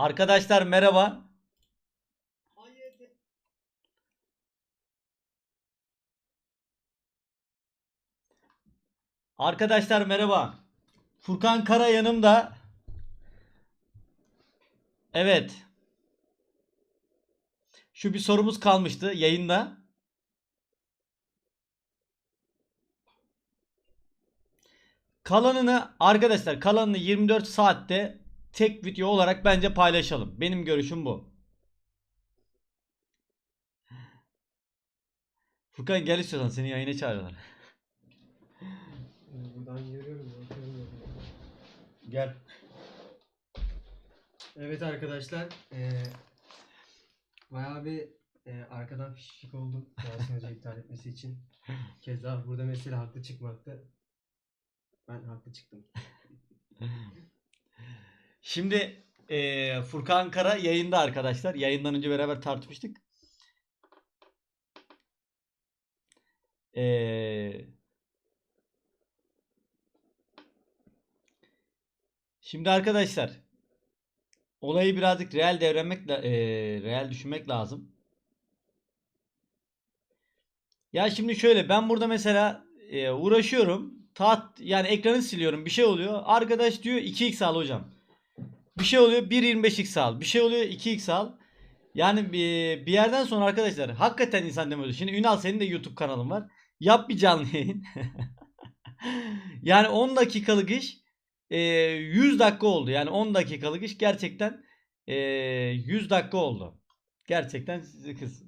Arkadaşlar merhaba. Arkadaşlar merhaba. Furkan Kara yanımda. Evet. Şu bir sorumuz kalmıştı yayında. Kalanını arkadaşlar kalanını 24 saatte tek video olarak bence paylaşalım. Benim görüşüm bu. Furkan gel istiyorsan seni yayına çağırıyorlar. Buradan görüyorum. bakıyorum. Gel. Evet arkadaşlar. eee bayağı bir eee, arkadan fişik oldum. Yasin Hoca iptal etmesi için. Keza burada mesela haklı çıkmaktı. Ben haklı çıktım. Şimdi eee, Furkan Kara yayında arkadaşlar. Yayından önce beraber tartışmıştık. Eee, şimdi arkadaşlar olayı birazcık real devremek, la- eee, real düşünmek lazım. Ya şimdi şöyle ben burada mesela eee, uğraşıyorum. Taht yani ekranı siliyorum. Bir şey oluyor. Arkadaş diyor 2x al hocam. Bir şey oluyor 1.25x al. Bir şey oluyor 2x al. Yani bir, bir yerden sonra arkadaşlar hakikaten insan demiyordu. Şimdi Ünal senin de YouTube kanalın var. Yap bir canlı yayın. yani 10 dakikalık iş e, 100 dakika oldu. Yani 10 dakikalık iş gerçekten e, 100 dakika oldu. Gerçekten kız.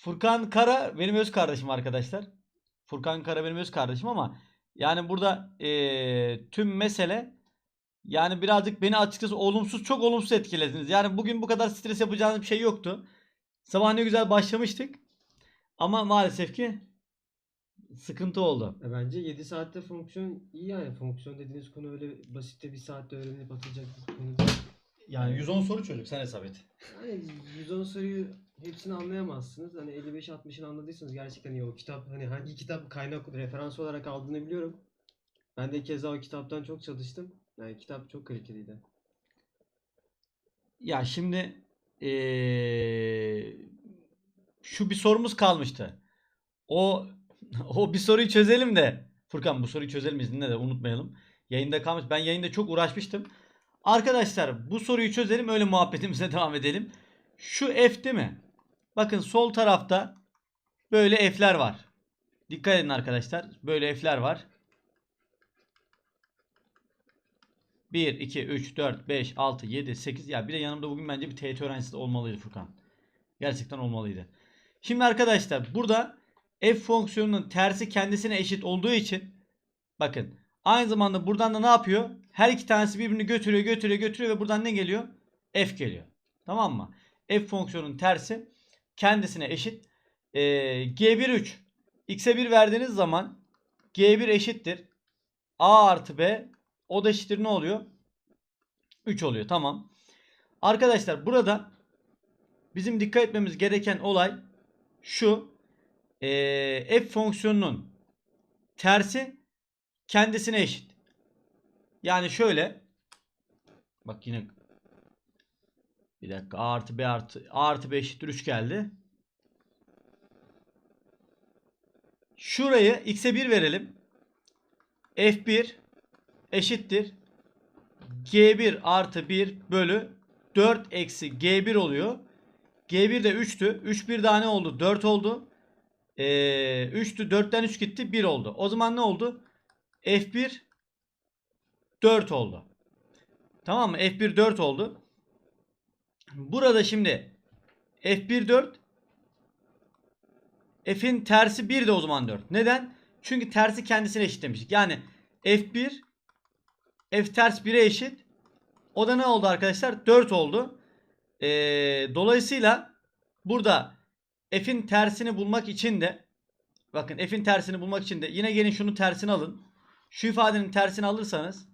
Furkan Kara benim öz kardeşim arkadaşlar. Furkan Kara benim öz kardeşim ama yani burada e, tüm mesele yani birazcık beni açıkçası olumsuz çok olumsuz etkilediniz. Yani bugün bu kadar stres yapacağınız bir şey yoktu. Sabah ne güzel başlamıştık. Ama maalesef ki sıkıntı oldu. E, bence 7 saatte fonksiyon iyi yani. Fonksiyon dediğiniz konu öyle basitte bir saatte öğrenilip atılacak bir konu değil. Yani 110 soru çözdük sen hesap et. Yani 110 soruyu hepsini anlayamazsınız. Hani 55-60'ını anladıysanız gerçekten iyi. O kitap hani hangi kitap kaynak referans olarak aldığını biliyorum. Ben de keza o kitaptan çok çalıştım. Yani kitap çok kaliteliydi. Ya şimdi eee, şu bir sorumuz kalmıştı. O o bir soruyu çözelim de Furkan bu soruyu çözelim izinle de unutmayalım. Yayında kalmış. Ben yayında çok uğraşmıştım. Arkadaşlar bu soruyu çözelim öyle muhabbetimize devam edelim. Şu F değil mi? Bakın sol tarafta böyle F'ler var. Dikkat edin arkadaşlar. Böyle F'ler var. 1, 2, 3, 4, 5, 6, 7, 8. Ya bir de yanımda bugün bence bir TET öğrencisi de olmalıydı Furkan. Gerçekten olmalıydı. Şimdi arkadaşlar burada f fonksiyonunun tersi kendisine eşit olduğu için bakın aynı zamanda buradan da ne yapıyor? Her iki tanesi birbirini götürüyor götürüyor götürüyor ve buradan ne geliyor? f geliyor. Tamam mı? f fonksiyonunun tersi kendisine eşit. Ee, g1 3 x'e 1 verdiğiniz zaman g1 eşittir a artı b o da eşittir ne oluyor? 3 oluyor. Tamam. Arkadaşlar burada bizim dikkat etmemiz gereken olay şu. Ee, f fonksiyonunun tersi kendisine eşit. Yani şöyle. Bak yine bir dakika a artı b artı a artı b eşittir 3 geldi. Şurayı x'e 1 verelim. f1 eşittir. G1 artı 1 bölü 4 eksi G1 oluyor. G1 de 3'tü. 3 bir daha ne oldu? 4 oldu. Ee, 3'tü. 4'ten 3 gitti. 1 oldu. O zaman ne oldu? F1 4 oldu. Tamam mı? F1 4 oldu. Burada şimdi F1 4 F'in tersi 1 de o zaman 4. Neden? Çünkü tersi kendisine eşitlemiştik. Yani F1 F ters 1'e eşit. O da ne oldu arkadaşlar? 4 oldu. Ee, dolayısıyla burada F'in tersini bulmak için de bakın F'in tersini bulmak için de yine gelin şunun tersini alın. Şu ifadenin tersini alırsanız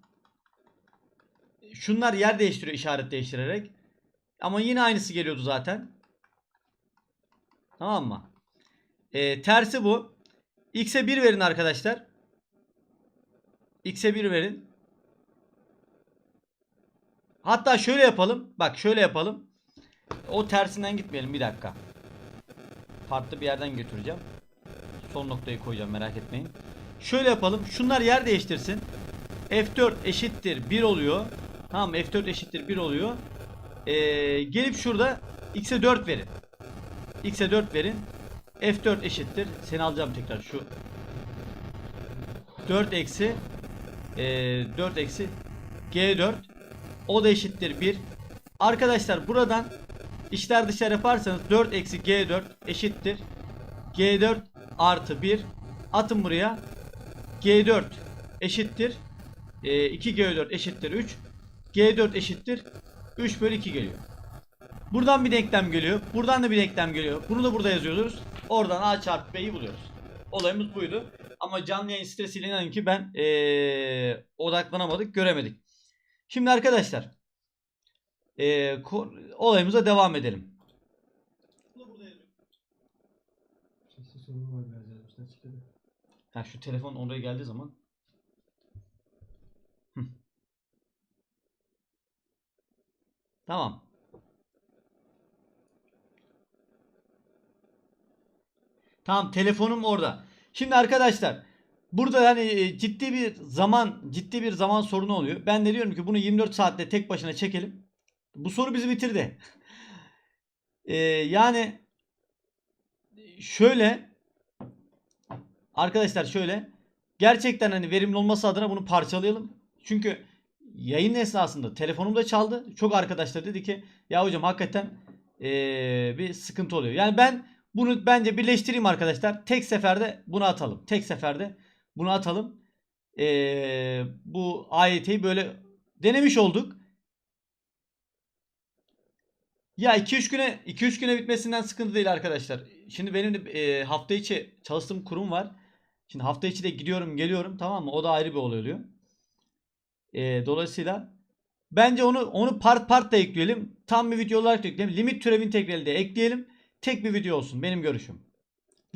şunlar yer değiştiriyor işaret değiştirerek. Ama yine aynısı geliyordu zaten. Tamam mı? Ee, tersi bu. X'e 1 verin arkadaşlar. X'e 1 verin. Hatta şöyle yapalım. Bak şöyle yapalım. O tersinden gitmeyelim bir dakika. Farklı bir yerden götüreceğim. Son noktayı koyacağım merak etmeyin. Şöyle yapalım. Şunlar yer değiştirsin. F4 eşittir 1 oluyor. Tamam mı? F4 eşittir 1 oluyor. Ee, gelip şurada X'e 4 verin. X'e 4 verin. F4 eşittir. Seni alacağım tekrar şu 4 eksi ee, 4 eksi G4 o da eşittir 1. Arkadaşlar buradan içler dışlar yaparsanız 4 eksi G4 eşittir. G4 artı 1 atın buraya. G4 eşittir. Ee, 2G4 eşittir 3. G4 eşittir 3 bölü 2 geliyor. Buradan bir denklem geliyor. Buradan da bir denklem geliyor. Bunu da burada yazıyoruz. Oradan A çarpı B'yi buluyoruz. Olayımız buydu. Ama canlı yayın stresiyle inanın ki ben ee, odaklanamadık, göremedik. Şimdi arkadaşlar ko- olayımıza devam edelim. Ha, şu telefon oraya geldiği zaman. Tamam. Tamam telefonum orada. Şimdi arkadaşlar burada hani ciddi bir zaman ciddi bir zaman sorunu oluyor. Ben de diyorum ki bunu 24 saatte tek başına çekelim. Bu soru bizi bitirdi. Ee, yani şöyle Arkadaşlar şöyle. Gerçekten hani verimli olması adına bunu parçalayalım. Çünkü yayın esnasında telefonum da çaldı. Çok arkadaşlar dedi ki ya hocam hakikaten eee, bir sıkıntı oluyor. Yani ben bunu bence birleştireyim arkadaşlar. Tek seferde bunu atalım. Tek seferde bunu atalım. Eee, bu AYT'yi böyle denemiş olduk. Ya 2-3 güne 2-3 güne bitmesinden sıkıntı değil arkadaşlar. Şimdi benim e, hafta içi çalıştığım kurum var. Şimdi hafta içi de gidiyorum geliyorum tamam mı? O da ayrı bir olay oluyor. E, dolayısıyla bence onu onu part part da ekleyelim. Tam bir video olarak da ekleyelim. Limit türev integrali de ekleyelim. Tek bir video olsun benim görüşüm.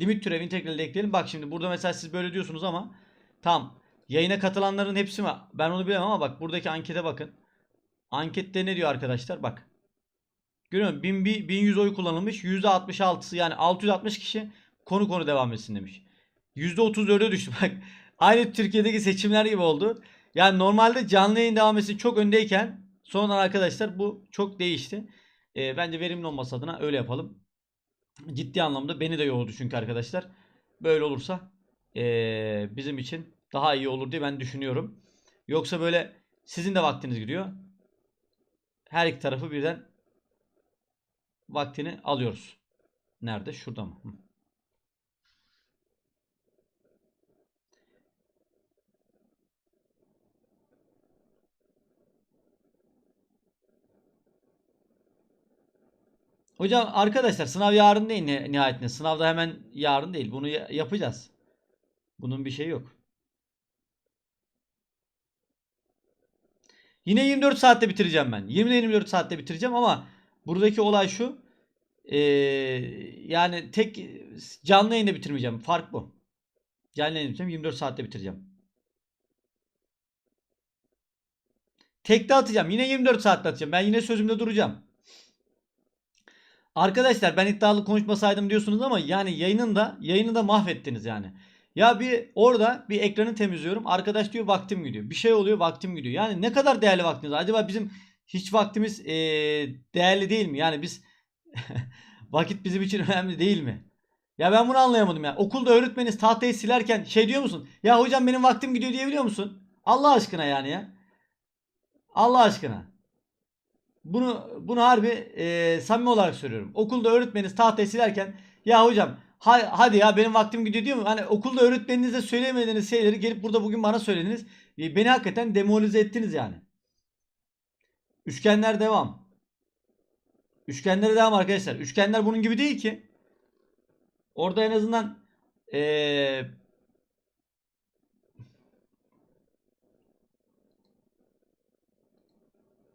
Limit türev integrali de ekleyelim. Bak şimdi burada mesela siz böyle diyorsunuz ama tam yayına katılanların hepsi mi? Ben onu bilemem ama bak buradaki ankete bakın. Ankette ne diyor arkadaşlar? Bak. Görüyor musun? 1000 bir- 1100 oy kullanılmış. %66'sı yani 660 kişi konu konu devam etsin demiş. %34'e düştü bak. Aynı Türkiye'deki seçimler gibi oldu. Yani normalde canlı yayın devam etsin çok öndeyken sonradan arkadaşlar bu çok değişti. Ee, bence verimli olması adına öyle yapalım. Ciddi anlamda beni de yordu çünkü arkadaşlar. Böyle olursa ee, bizim için daha iyi olur diye ben düşünüyorum. Yoksa böyle sizin de vaktiniz gidiyor. Her iki tarafı birden vaktini alıyoruz. Nerede? Şurada mı? Hı. Hocam arkadaşlar sınav yarın değil ni- nihayetinde. Sınav da hemen yarın değil. Bunu ya- yapacağız. Bunun bir şey yok. Yine 24 saatte bitireceğim ben. 20 24 saatte bitireceğim ama buradaki olay şu. Ee, yani tek canlı yayında bitirmeyeceğim. Fark bu. Canlı yayında bitireceğim. 24 saatte bitireceğim. Tekte atacağım. Yine 24 saatte atacağım. Ben yine sözümde duracağım. Arkadaşlar ben iddialı konuşmasaydım diyorsunuz ama yani yayının da yayını da mahvettiniz yani. Ya bir orada bir ekranı temizliyorum. Arkadaş diyor vaktim gidiyor. Bir şey oluyor vaktim gidiyor. Yani ne kadar değerli vaktiniz? Acaba bizim hiç vaktimiz eee, değerli değil mi? Yani biz vakit bizim için önemli değil mi? Ya ben bunu anlayamadım ya. Okulda öğretmeniz tahtayı silerken şey diyor musun? Ya hocam benim vaktim gidiyor diyebiliyor musun? Allah aşkına yani ya. Allah aşkına. Bunu bunu harbi e, samimi olarak söylüyorum. Okulda öğretmeniniz tahtayı silerken ya hocam ha- hadi ya benim vaktim gidiyor diyor mu? Hani okulda öğretmeninize söyleyemediğiniz şeyleri gelip burada bugün bana söylediniz. E, beni hakikaten demoralize ettiniz yani. Üçgenler devam. Üçgenlere devam arkadaşlar. Üçgenler bunun gibi değil ki. Orada en azından e,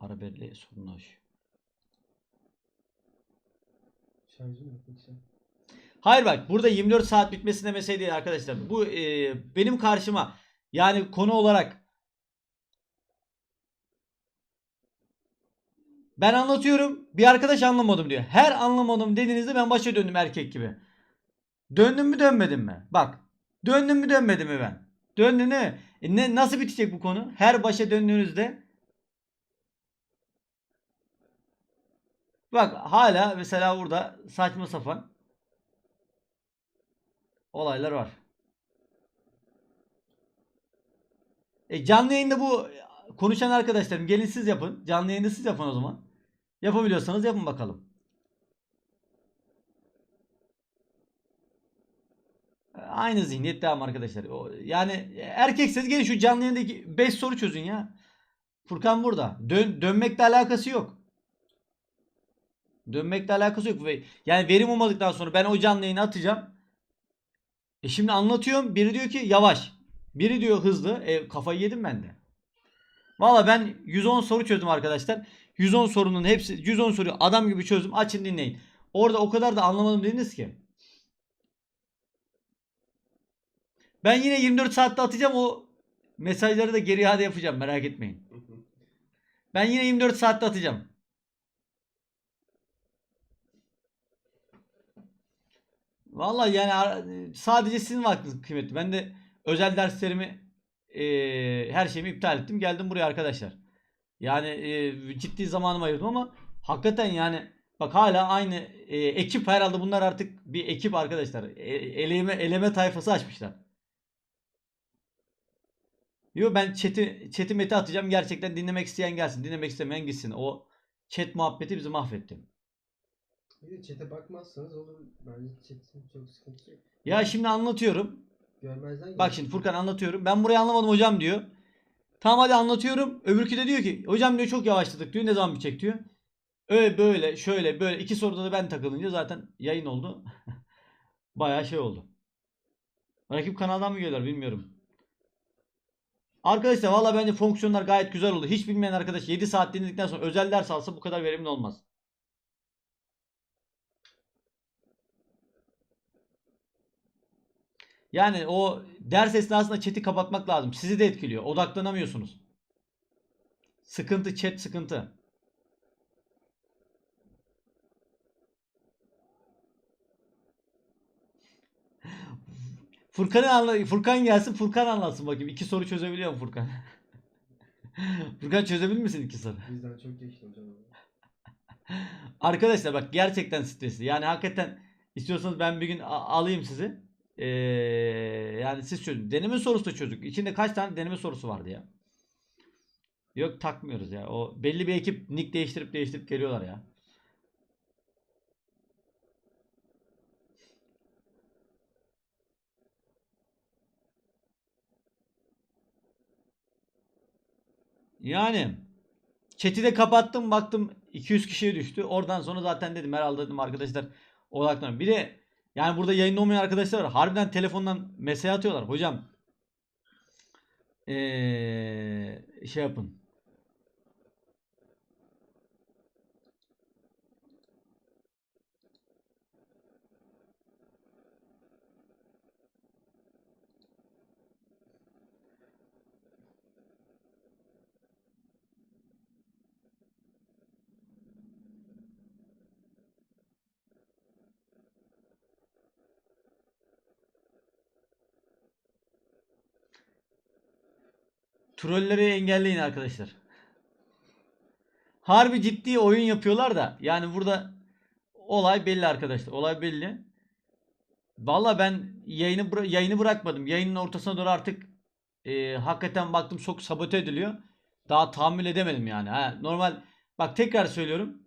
ara belleğe sorunu yaşıyor. Şarjım yok yoksa. Hayır bak burada 24 saat bitmesine mesele değil arkadaşlar. Bu e, benim karşıma yani konu olarak Ben anlatıyorum. Bir arkadaş anlamadım diyor. Her anlamadım dediğinizde ben başa döndüm erkek gibi. Döndüm mü dönmedim mi? Bak. Döndüm mü dönmedim mi ben? Döndü ne? E ne nasıl bitecek bu konu? Her başa döndüğünüzde Bak hala mesela burada saçma sapan olaylar var. E canlı yayında bu konuşan arkadaşlarım gelin siz yapın. Canlı yayında siz yapın o zaman. Yapabiliyorsanız yapın bakalım. Aynı zihniyet devam arkadaşlar. Yani erkekseniz gelin şu canlı yayındaki 5 soru çözün ya. Furkan burada. Dön, dönmekle alakası yok. Dönmekle alakası yok. Ve Yani verim olmadıktan sonra ben o canlı yayını atacağım. E şimdi anlatıyorum. Biri diyor ki yavaş. Biri diyor hızlı. E, kafayı yedim ben de. Valla ben 110 soru çözdüm arkadaşlar. 110 sorunun hepsi 110 soruyu adam gibi çözdüm. Açın dinleyin. Orada o kadar da anlamadım dediniz ki. Ben yine 24 saatte atacağım o mesajları da geri iade yapacağım merak etmeyin. Ben yine 24 saatte atacağım. Vallahi yani sadece sizin vaktiniz kıymetli. Ben de özel derslerimi eee, her şeyimi iptal ettim. Geldim buraya arkadaşlar. Yani eee, ciddi zamanımı ayırdım ama hakikaten yani bak hala aynı eee, ekip herhalde bunlar artık bir ekip arkadaşlar. E- eleme eleme tayfası açmışlar. Yo ben chat'i chat'i meti atacağım. Gerçekten dinlemek isteyen gelsin. Dinlemek istemeyen gitsin. O chat muhabbeti bizi mahvetti. Bir de chat'e bakmazsanız olur. Bence chat'in çok sıkıntısı yok. Ya şimdi anlatıyorum. Görmezden Bak şimdi Furkan anlatıyorum. Ben burayı anlamadım hocam diyor. Tamam hadi anlatıyorum. Öbürkü de diyor ki hocam diyor çok yavaşladık diyor. Ne zaman bitecek diyor. Öyle böyle şöyle böyle iki soruda da ben takılınca zaten yayın oldu. Bayağı şey oldu. Rakip kanaldan mı geliyorlar bilmiyorum. Arkadaşlar valla bence fonksiyonlar gayet güzel oldu. Hiç bilmeyen arkadaş 7 saat dinledikten sonra özel ders alsa bu kadar verimli olmaz. Yani o ders esnasında chat'i kapatmak lazım. Sizi de etkiliyor. Odaklanamıyorsunuz. Sıkıntı chat sıkıntı. Furkan'ı anla Furkan gelsin Furkan anlatsın bakayım. İki soru çözebiliyor mu Furkan? Furkan çözebilir misin iki soru? Bizden çok geçti hocam. Arkadaşlar bak gerçekten stresli. Yani hakikaten istiyorsanız ben bir gün alayım sizi. Ee, yani siz çözün. Deneme sorusu da çözdük. İçinde kaç tane deneme sorusu vardı ya? Yok takmıyoruz ya. O belli bir ekip nick değiştirip değiştirip geliyorlar ya. Yani chat'i de kapattım baktım 200 kişiye düştü. Oradan sonra zaten dedim herhalde dedim arkadaşlar odaklanın. Bir de yani burada yayında olmayan arkadaşlar var. Harbiden telefondan mesaj atıyorlar. Hocam ee, şey yapın. Trolleri engelleyin arkadaşlar. Harbi ciddi oyun yapıyorlar da yani burada olay belli arkadaşlar. Olay belli. Valla ben yayını yayını bırakmadım. Yayının ortasına doğru artık e, hakikaten baktım çok sabote ediliyor. Daha tahammül edemedim yani. Ha, normal bak tekrar söylüyorum.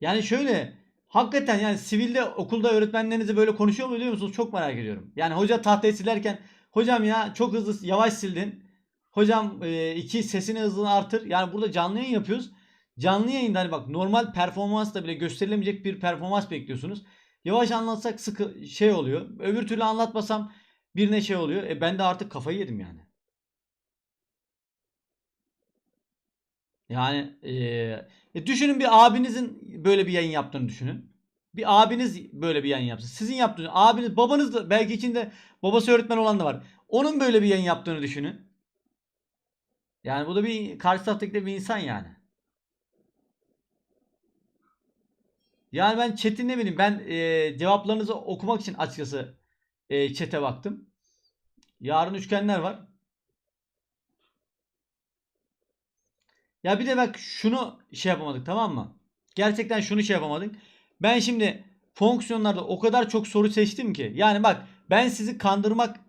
Yani şöyle hakikaten yani sivilde okulda öğretmenlerinize böyle konuşuyor mu biliyor musunuz? Çok merak ediyorum. Yani hoca tahtayı silerken hocam ya çok hızlı yavaş sildin. Hocam e, iki sesini hızını artır. Yani burada canlı yayın yapıyoruz. Canlı yayında hani bak normal performansla bile gösterilemeyecek bir performans bekliyorsunuz. Yavaş anlatsak sıkı şey oluyor. Öbür türlü anlatmasam birine şey oluyor. E ben de artık kafayı yedim yani. Yani e düşünün bir abinizin böyle bir yayın yaptığını düşünün. Bir abiniz böyle bir yayın yapsın. Sizin yaptığınız abiniz babanız da belki içinde babası öğretmen olan da var. Onun böyle bir yayın yaptığını düşünün. Yani bu da bir karşı taraftaki bir insan yani. Yani ben chat'in ne bileyim ben e, cevaplarınızı okumak için açıkçası e, chat'e baktım. Yarın üçgenler var. Ya bir de bak şunu şey yapamadık tamam mı? Gerçekten şunu şey yapamadık. Ben şimdi fonksiyonlarda o kadar çok soru seçtim ki. Yani bak ben sizi kandırmak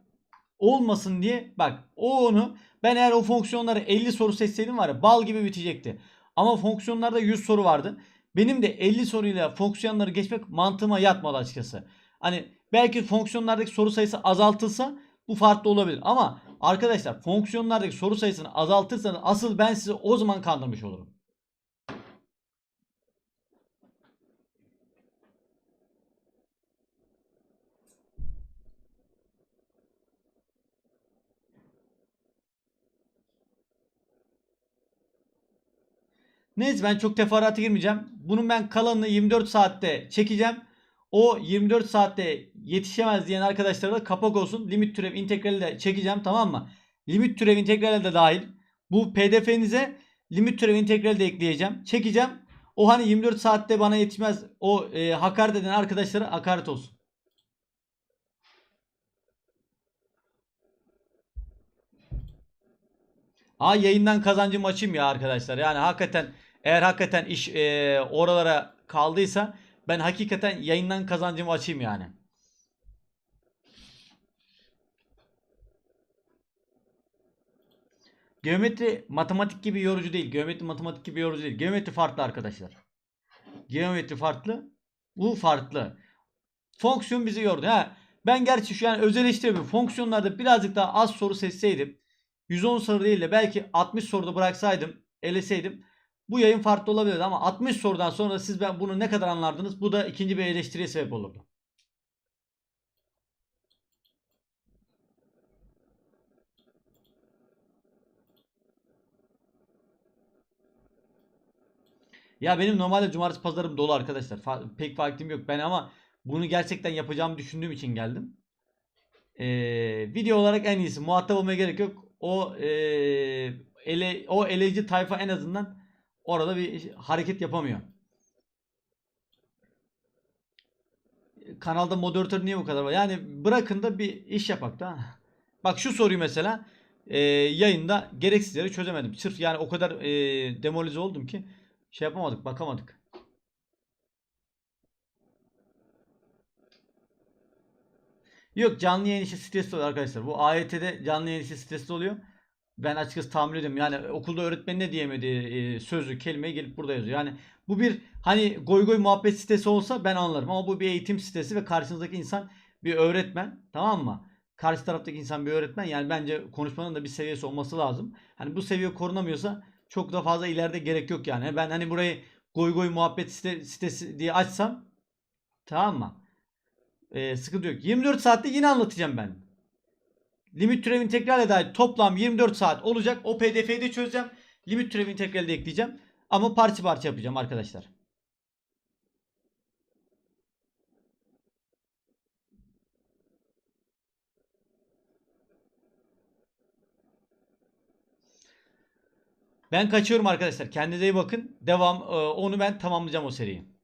olmasın diye bak o onu ben eğer o fonksiyonları 50 soru seçseydim var ya bal gibi bitecekti. Ama fonksiyonlarda 100 soru vardı. Benim de 50 soruyla fonksiyonları geçmek mantığıma yatmadı açıkçası. Hani belki fonksiyonlardaki soru sayısı azaltılsa bu farklı olabilir. Ama arkadaşlar fonksiyonlardaki soru sayısını azaltırsanız asıl ben sizi o zaman kandırmış olurum. Neyse ben çok teferruata girmeyeceğim. Bunun ben kalanını 24 saatte çekeceğim. O 24 saatte yetişemez diyen arkadaşlara da kapak olsun. Limit türev integrali de çekeceğim tamam mı? Limit türev integrali de dahil. Bu pdf'nize limit türev integrali de ekleyeceğim. Çekeceğim. O hani 24 saatte bana yetişmez. O e, hakaret eden arkadaşlara hakaret olsun. Aa yayından kazancımı açayım ya arkadaşlar. Yani hakikaten eğer hakikaten iş e, oralara kaldıysa ben hakikaten yayından kazancımı açayım yani. Geometri matematik gibi yorucu değil. Geometri matematik gibi yorucu değil. Geometri farklı arkadaşlar. Geometri farklı. Bu farklı. Fonksiyon bizi yordu. Ha, ben gerçi şu an öz eleştiri Fonksiyonlarda birazcık daha az soru seçseydim 110 soru değil de belki 60 soruda bıraksaydım, eleseydim bu yayın farklı olabilirdi ama 60 sorudan sonra siz ben bunu ne kadar anlardınız? Bu da ikinci bir eleştiriye sebep olurdu. Ya benim normalde cumartesi pazarım dolu arkadaşlar. Fa- pek vaktim yok. Ben ama bunu gerçekten yapacağımı düşündüğüm için geldim. Ee, video olarak en iyisi. Muhatap olmaya gerek yok. O ee, ele o eleyici tayfa en azından orada bir hareket yapamıyor. Kanalda moderatör niye bu kadar var? Yani bırakın da bir iş yapak da. Bak şu soruyu mesela ee, yayında gereksiz yere çözemedim. Sırf yani o kadar ee, demolize oldum ki şey yapamadık, bakamadık. Yok canlı yayın işi stresli oluyor arkadaşlar. Bu AYT'de canlı yayın işi stresli oluyor. Ben açıkçası tahammül ediyorum. Yani okulda öğretmen ne diyemediği e, sözü, kelimeyi gelip burada yazıyor. Yani bu bir hani goy goy muhabbet sitesi olsa ben anlarım. Ama bu bir eğitim sitesi ve karşınızdaki insan bir öğretmen. Tamam mı? Karşı taraftaki insan bir öğretmen. Yani bence konuşmanın da bir seviyesi olması lazım. Hani bu seviye korunamıyorsa çok da fazla ileride gerek yok yani. Ben hani burayı goy goy muhabbet site- sitesi diye açsam tamam mı? Ee, sıkıntı yok. 24 saatte yine anlatacağım ben. Limit türev integrale dair toplam 24 saat olacak. O pdf'yi de çözeceğim. Limit türev integrali de ekleyeceğim. Ama parça parça yapacağım arkadaşlar. Ben kaçıyorum arkadaşlar. Kendinize iyi bakın. Devam. Ee, Onu ben tamamlayacağım o seriyi.